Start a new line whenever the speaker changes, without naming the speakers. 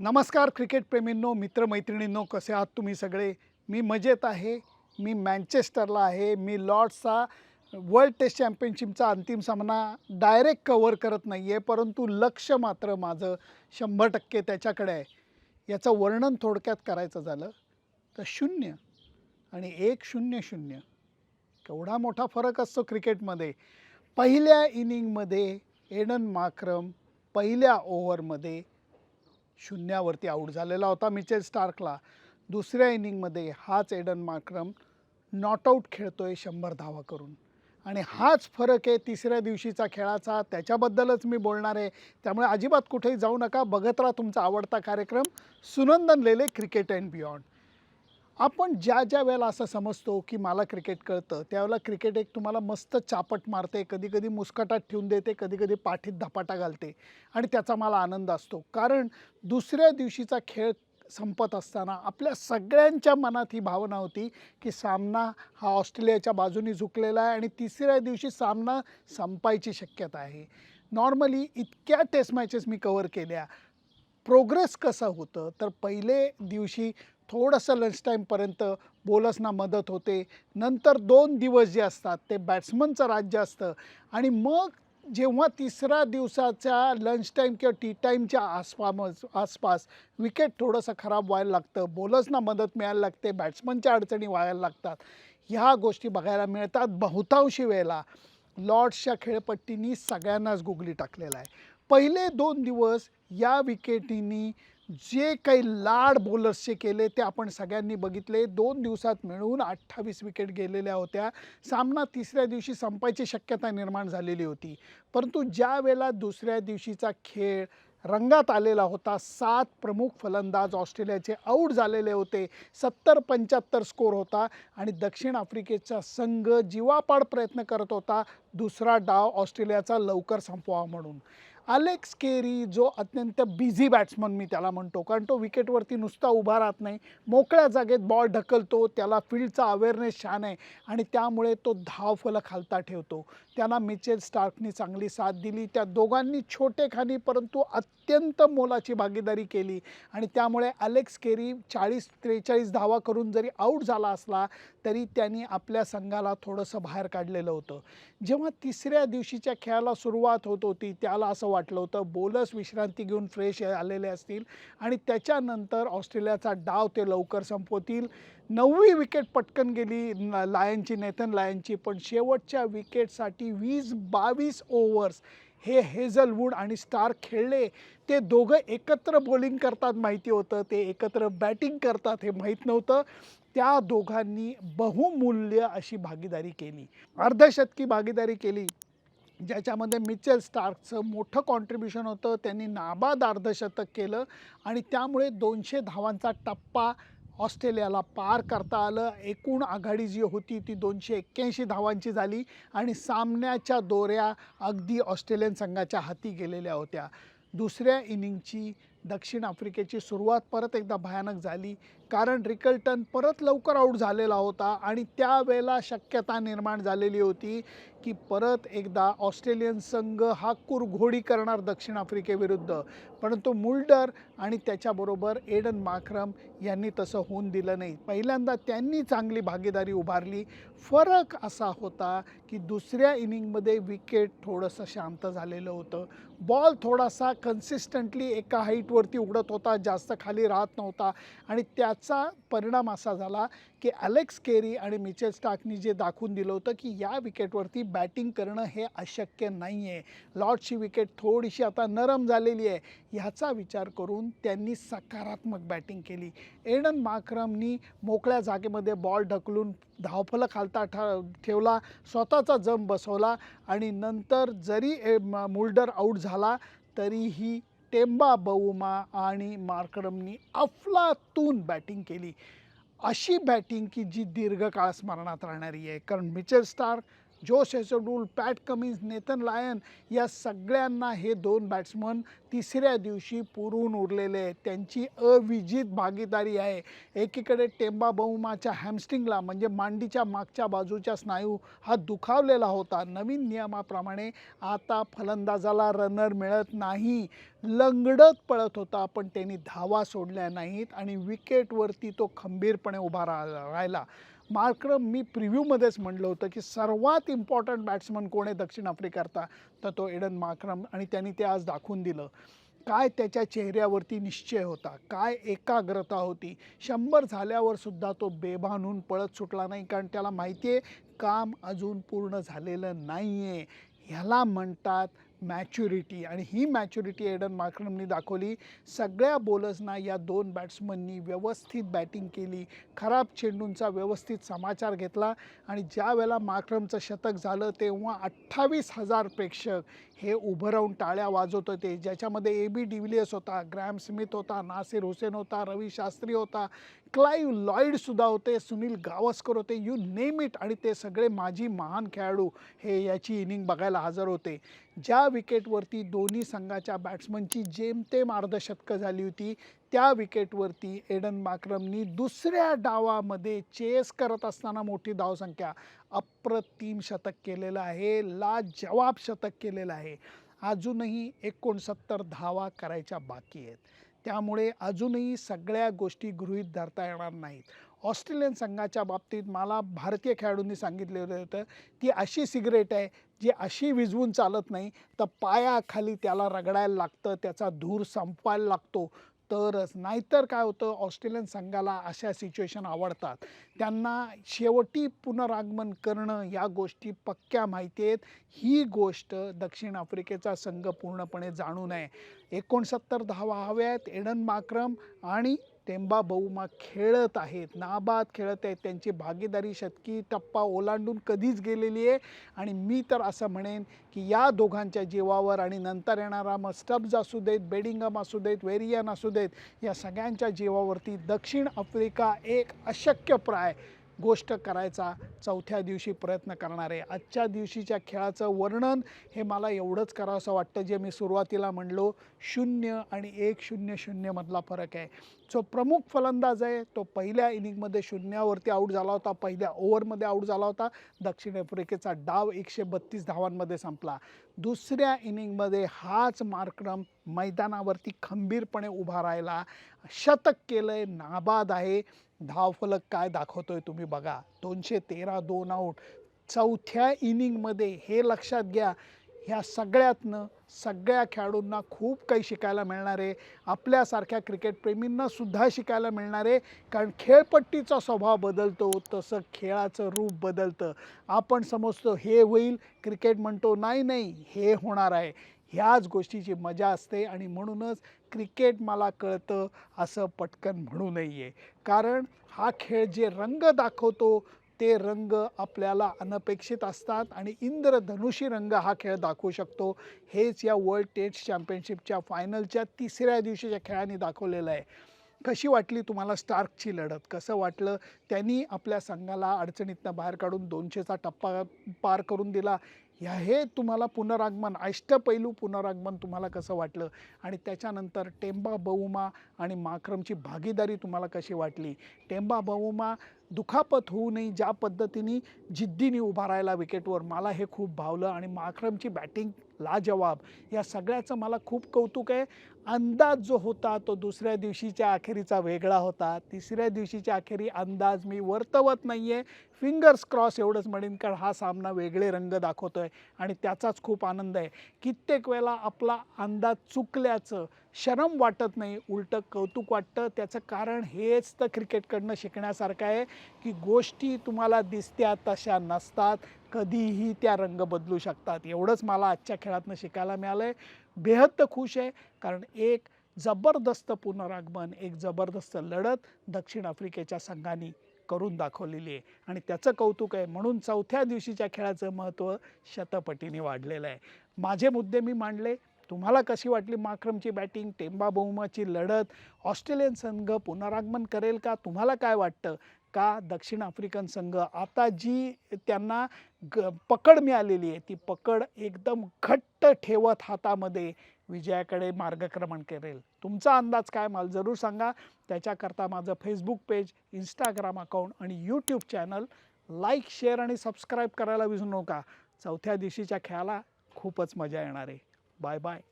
नमस्कार क्रिकेटप्रेमींनो मित्रमैत्रिणींनो कसे आहात तुम्ही सगळे? मी मजेत आहे. मी मँचेस्टरला आहे. मी लॉर्ड्सचा वर्ल्ड टेस्ट चॅम्पियनशिपचा अंतिम सामना डायरेक्ट कवर करत नाही आहे परंतु लक्ष मात्र माझं शंभर टक्के त्याच्याकडे आहे. याचं वर्णन थोडक्यात करायचं झालं तर शून्य आणि एक शून्य शून्य. केवढा मोठा फरक असतो क्रिकेटमध्ये. पहिल्या इनिंगमध्ये एडन माक्रम पहिल्या ओव्हरमध्ये शून्यावरती आऊट झालेला होता मिचेल स्टार्कला. दुसऱ्या इनिंगमध्ये हाच एडन माक्रम नॉट आऊट आहे शंभर धावा करून. आणि हाच फरक आहे तिसऱ्या दिवशीचा खेळाचा. त्याच्याबद्दलच मी बोलणार आहे. त्यामुळे अजिबात कुठेही जाऊ नका. बघत राहा तुमचा आवडता कार्यक्रम. Sunandan Lele cricket and beyond. आपण ज्या ज्या वेळेला असं समजतो की मला क्रिकेट कळतं त्यावेळेला क्रिकेट एक तुम्हाला मस्त चापट मारते कधी कधी मुस्कटात ठेवून देते कधी कधी पाठीत धपाटा घालते आणि त्याचा मला आनंद असतो. कारण दुसऱ्या दिवशीचा खेळ संपत असताना आपल्या सगळ्यांच्या मनात ही भावना होती की सामना हा ऑस्ट्रेलियाच्या बाजूने झुकलेला आहे आणि तिसऱ्या दिवशी सामना संपायची शक्यता आहे. नॉर्मली इतक्या टेस्ट मॅचेस मी कवर केल्या. प्रोग्रेस कसं होतं? तर पहिले दिवशी थोडंसं लंच टाईमपर्यंत बॉलर्सना मदत होते. नंतर दोन दिवस जे असतात ते बॅट्समनचं राज्य असतं. आणि मग जेव्हा तिसऱ्या दिवसाच्या लंच टाईम किंवा टी टाईमच्या आसपास आसपास विकेट थोडंसं खराब व्हायला लागतं. बॉलर्सना मदत मिळायला लागते. बॅट्समनच्या अडचणी व्हायला लागतात. ह्या गोष्टी बघायला मिळतात बहुतांशी वेळेला. लॉर्ड्सच्या खेळपट्टीनी सगळ्यांनाच गुगली टाकलेला आहे. पहिले दोन दिवस या विकेटींनी जे काही लाड बॉलर्सचे केले ते आपण सगळ्यांनी बघितले. दोन दिवसात मिळून अठ्ठावीस विकेट गेलेल्या होत्या. सामना तिसऱ्या दिवशी संपायची शक्यता निर्माण झालेली होती. परंतु ज्या वेळेला दुसऱ्या दिवशीचा खेळ रंगात आलेला होता सात प्रमुख फलंदाज ऑस्ट्रेलियाचे आऊट झालेले होते. सत्तर पंच्याहत्तर स्कोर होता आणि दक्षिण आफ्रिकेचा संघ जीवापाड प्रयत्न करत होता. दुसरा डाव ऑस्ट्रेलियाचा लवकर संपवा म्हणून. अलेक्स केरी जो अत्यंत बिझी बॅट्समन मी त्याला म्हणतो कारण तो विकेटवरती नुसता उभा राहत नाही. मोकळ्या जागेत बॉल ढकलतो त्याला फील्डचा अवेअरनेस छान आहे आणि त्यामुळे तो धावफलक खालता ठेवतो. त्यांना मिचेल स्टार्कनी चांगली साथ दिली. त्या दोघांनी छोटेखानी परंतु अत्यंत मोलाची भागीदारी केली. आणि त्यामुळे अलेक्स केरी चाळीस त्रेचाळीस धावा करून जरी आऊट झाला असला तरी त्यांनी आपल्या संघाला थोडंसं बाहेर काढलेलं होतं. जेव्हा तिसऱ्या दिवशीच्या खेळाला सुरुवात होत होती त्याला असं वाटलं होतं. बोलस विश्रांती घेऊन फ्रेश आलेले असतील. आणि त्याच्यानंतर ऑस्ट्रेलियाचा डाव ते लवकर संपवतील. नववी विकेट पटकन गेली लायनची नेथन लायनची पण शेवटच्या विकेटसाठी वीस बावीस ओव्हर्स हे हेझलवूड आणि स्टार खेळले. ते दोघं एकत्र बॉलिंग करतात माहिती होतं. ते एकत्र बॅटिंग करतात हे माहीत नव्हतं. त्या दोघांनी बहुमूल्य अशी भागीदारी केली. अर्धशतकी भागीदारी केली. ज्याच्यामध्ये मिचेल स्टार्कचं मोठं कॉन्ट्रीब्युशन होतं त्यांनी नाबाद अर्धशतक केलं आणि त्यामुळे दोनशे धावांचा टप्पा ऑस्ट्रेलियाला पार करता आलं. एकूण आघाडी जी होती ती दोनशे एक्क्याऐंशी धावांची झाली आणि सामन्याच्या दोऱ्या अगदी ऑस्ट्रेलियन संघाच्या हाती गेलेल्या होत्या. दुसऱ्या इनिंगची दक्षिण आफ्रिकेची सुरुवात परत एकदा भयानक झाली. कारण रिकल्टन परत लवकर आऊट झालेला होता आणि त्यावेळेला शक्यता निर्माण झालेली होती की परत एकदा ऑस्ट्रेलियन संघ हा कुरघोडी करणार दक्षिण आफ्रिकेविरुद्ध. परंतु मुल्डर आणि त्याच्याबरोबर एडन माक्रम यांनी तसं होऊन दिलं नाही. पहिल्यांदा त्यांनी चांगली भागीदारी उभारली. फरक असा होता की दुसऱ्या इनिंगमध्ये विकेट थोडंसं शांत झालेलं होतं. बॉल थोडासा कन्सिस्टंटली एका हाईटवरती उडत होता जास्त खाली राहत नव्हता आणि त्याचा परिणाम असा झाला की अलेक्स केरी आणि मिचेल स्टाकनी जे दाखवून दिलं होतं की या विकेटवरती बॅटिंग करणं हे अशक्य नाही आहे लॉर्डची विकेट थोडीशी आता नरम झालेली आहे. ह्याचा विचार करून त्यांनी सकारात्मक बॅटिंग केली. एडन माक्रमनी मोकळ्या जागेमध्ये बॉल ढकलून धावफलक खालता ठ ठेवला स्वतःचा जम बसवला आणि नंतर जरी ए म- मुल्डर आऊट झाला तरीही टेंबा बऊमा आणि मार्करमनी अफलातून बॅटिंग केली. अशी बॅटिंग की जी दीर्घकाळ स्मरणात राहणारी आहे. कारण मिचेल स्टार्क जोश हेसडूल पॅट कमिन्स नेथन लायन या सगळ्यांना हे दोन बॅट्समन तिसऱ्या दिवशी पुरून उरलेले आहेत. त्यांची अविजित भागीदारी आहे. एकीकडे टेंबा बहुमाच्या हॅमस्टिंगला म्हणजे मांडीच्या मागच्या बाजूच्या स्नायू हा दुखावलेला होता. नवीन नियमाप्रमाणे आता फलंदाजाला रनर मिळत नाही. लंगडत पळत होता पण त्यांनी धावा सोडल्या नाहीत आणि विकेटवरती तो खंबीरपणे उभा रा राहिला. मार्करम मी प्रिव्ह्यूमध्येच म्हणलं होतं की सर्वात इम्पॉर्टंट बॅट्समन कोण आहे दक्षिण आफ्रिकाकरता? तर तो एडन मार्करम आणि त्यांनी ते आज दाखवून दिलं. काय त्याच्या चेहऱ्यावरती निश्चय होता? काय एकाग्रता होती? शंभर झाल्यावर सुद्धा तो बेभानून पळत सुटला नाही कारण त्याला माहिती आहे काम अजून पूर्ण झालेलं नाही आहे ह्याला म्हणतात मॅच्युरिटी आणि ही मॅच्युरिटी एडन मार्क्रमनी दाखवली सगळ्या बॉलर्सना या दोन बॅट्समननी व्यवस्थित बॅटिंग केली. खराब चेंडूंचा व्यवस्थित समाचार घेतला आणि ज्या वेळेला मार्क्रमचं शतक झालं तेव्हा अठ्ठावीस हजार प्रेक्षक हे उभं राहून टाळ्या वाजवत होते. ज्याच्यामध्ये ए बी डिव्हिलियर्स होता ग्रॅम स्मिथ होता नासिर हुसेन होता रवी शास्त्री होता क्लाईव्ह लॉईडसुद्धा होते सुनील गावस्कर होते यू नेम इट आणि ते सगळे माजी महान खेळाडू हे याची इनिंग बघायला हजर होते. ज्या विकेटवरती दोन्ही संघाच्या बॅट्समनची जेमतेम अर्धशतकं झाली होती त्या विकेटवरती एडन माक्रमनी दुसऱ्या डावामध्ये चेस करत असताना मोठी धावसंख्या अप्रतिम शतक केलेलं आहे लाजवाब शतक केलेलं आहे. अजूनही एकोणसत्तर धावा करायच्या बाकी आहेत. त्यामुळे अजूनही सगळ्या गोष्टी गृहीत धरता येणार नाहीत. ऑस्ट्रेलियन संघाच्या बाबतीत मला भारतीय खेळाडूंनी सांगितलेलं होतं ती अशी सिगरेट आहे जी अशी विझवून चालत नाही तर पायाखाली त्याला रगडायला लागतं त्याचा धूर संपवायला लागतो. तरच. नाहीतर काय होतं ऑस्ट्रेलियन संघाला अशा सिच्युएशन आवडतात. त्यांना शेवटी पुनरागमन करणं या गोष्टी पक्क्या माहिती आहेत. ही गोष्ट दक्षिण आफ्रिकेचा संघ पूर्णपणे जाणू नये. एकोणसत्तर धावा हव्यात एडन माक्रम आणि टेंबा बहुमा खेळत आहेत नाबाद खेळत आहेत. त्यांची भागीदारी शतकी टप्पा ओलांडून कधीच गेलेली आहे. आणि मी तर असं म्हणेन की या दोघांच्या जीवावर आणि नंतर येणारा मग स्टब्ज असू देत बेडिंगम असू देत वेरियन असू देत या सगळ्यांच्या जीवावरती दक्षिण आफ्रिका एक अशक्यप्राय गोष्ट करायचा चौथ्या दिवशी प्रयत्न करणार आहे. आजच्या दिवशीच्या खेळाचं वर्णन हे मला एवढंच करावंसं वाटतं जे मी सुरुवातीला म्हणलो शून्य आणि एक शून्य शून्यमधला फरक आहे. जो प्रमुख फलंदाज आहे तो पहिल्या इनिंगमध्ये शून्यावरती आऊट झाला होता पहिल्या ओव्हरमध्ये आऊट झाला होता. दक्षिण आफ्रिकेचा डाव एकशे बत्तीस धावांमध्ये संपला. दुसऱ्या इनिंगमध्ये हाच मार्क्रम मैदानावरती खंबीरपणे उभा राहिला. शतक केलं आहे नाबाद आहे. धावफलक काय दाखवतोय तुम्ही बघा. दोनशे तेरा दोन आऊट चौथ्या इनिंगमध्ये हे लक्षात घ्या ह्या सगळ्यातनं सगळ्या खेळाडूंना खूप काही शिकायला मिळणार आहे. आपल्यासारख्या क्रिकेटप्रेमींना सुद्धा शिकायला मिळणार आहे. कारण खेळपट्टीचा स्वभाव बदलतो तसं खेळाचं रूप बदलतं. आपण समजतो हे होईल क्रिकेट म्हणतो नाही नाही हे होणार आहे. ह्याच गोष्टीची मजा असते आणि म्हणूनच क्रिकेट मला कळतं असं पटकन म्हणू नये. कारण हा खेळ जे रंग दाखवतो ते रंग आपल्याला अनपेक्षित असतात आणि इंद्रधनुषी रंग हा खेळ दाखवू शकतो. हेच या वर्ल्ड टेस्ट चॅम्पियनशिपच्या फायनलच्या तिसऱ्या दिवशीच्या खेळाने दाखवलेलं आहे. कशी वाटली तुम्हाला स्टार्कची लढत? कसं वाटलं? त्यांनी आपल्या संघाला अडचणीतनं बाहेर काढून दोनशेचा टप्पा पार करून दिला. ह्या हे तुम्हाला पुनरागमन अष्टपैलू पुनरागमन तुम्हाला कसं वाटलं? आणि त्याच्यानंतर टेंबा बहुमा आणि माक्रमची भागीदारी तुम्हाला कशी वाटली? टेंबा बहुमा दुखापत होऊ नये ज्या पद्धतीने जिद्दीने उभा राहिला विकेटवर मला हे खूप भावलं आणि माक्रमची बॅटिंग लाजवाब. या सगळ्याचं मला खूप कौतुक आहे. अंदाज जो होता तो दुसऱ्या दिवशीच्या अखेरीचा वेगळा होता. तिसऱ्या दिवशीच्या अखेरी अंदाज मी वर्तवत नाही आहे फिंगर्स क्रॉस एवढंच म्हणेन कारण हा सामना वेगळे रंग दाखवतो आहे आणि त्याचाच खूप आनंद आहे. कित्येक वेळेला आपला अंदाज चुकल्याचं शरम वाटत नाही उलटं कौतुक वाटतं. त्याचं कारण हेच तर क्रिकेटकडनं शिकण्यासारखं आहे की गोष्टी तुम्हाला दिसत्या तशा नसतात. कधीही त्या रंग बदलू शकतात. एवढंच मला आजच्या खेळातनं शिकायला मिळालं आहे बेहद खुश आहे कारण एक जबरदस्त पुनरागमन एक जबरदस्त लढत दक्षिण आफ्रिकेच्या संघाने करून दाखवलेली आहे. आणि त्याचं कौतुक आहे. म्हणून चौथ्या दिवशीच्या खेळाचं महत्त्व शतपटीने वाढलेलं आहे. माझे मुद्दे मी मांडले. तुम्हाला कशी वाटली माक्रमची बॅटिंग टेंबा बहुमाची लढत ऑस्ट्रेलियन संघ पुनरागमन करेल का? तुम्हाला काय वाटतं? का दक्षिण आफ्रिकन संघ? आता जी त्यांना ग पकड मिळालेली आहे ती पकड एकदम घट्ट ठेवत हातामध्ये विजयाकडे मार्गक्रमण करेल. तुमचा अंदाज काय मला? जरूर सांगा. त्याच्याकरता माझं फेसबुक पेज इंस्टाग्राम अकाउंट आणि यूट्यूब चॅनल लाईक शेअर आणि सबस्क्राईब करायला विसरू नका. चौथ्या दिवशीच्या खेळाला खूपच मजा येणार आहे. Bye bye.